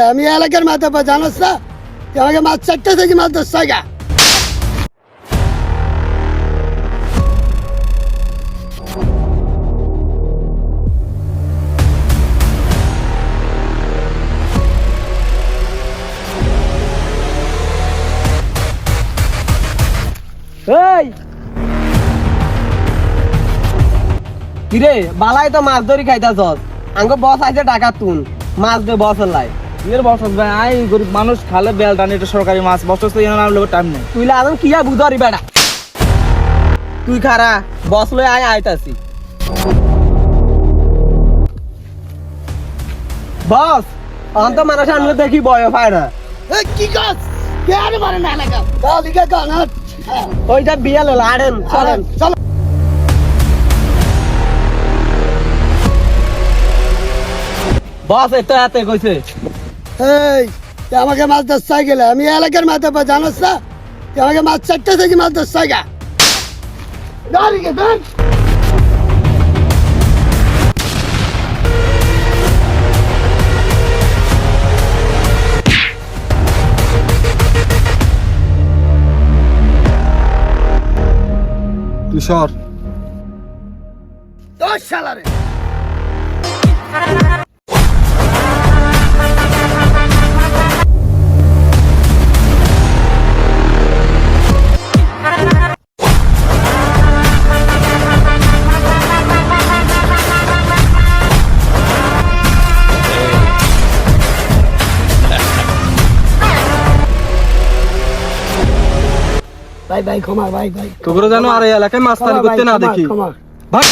গেলে আমি এলাকার মাথা পা জানাস না? আমাকে মাছ চারটে থেকে মাছ দশ টাকা এই! কিরে, বালাই তো মাছ ধরি খাইতাছ আঙ্গ বস আইছে টাকা তুন। মাছ দে বস লাই। এর বসত ভাই আই গরিব মানুষ খালে বেল টানি এটা সরকারি মাছ বসত তো এনার লোক টাইম নেই। তুই লাগাম কিয়া বুঝারি বেটা? তুই খারা বস লই আয় আইতাছি। বস অন্ত মানুষ আনলে দেখি বয় পায় না। কি কাজ কে আর মারে না এলাকা? তাও লিখে কান হ্যাঁ। ওইটা বিয়ে লো আড়েন চলেন। চলো। বস এত এতে কইছে। এই আমাকে মাছ দশ গেলে। আমি এলাকার মাথা পা জানাস না? আমাকে মাছ চারটে থেকে মাছ দশ টাকা দাঁড়িয়ে দেন তুই সর দশ সালারে ভাই ভাই ক্ষমা ভাই ভাই। তোকে জানো আর এই এলাকায় মাস্তানি করতে না দেখি। ভাগ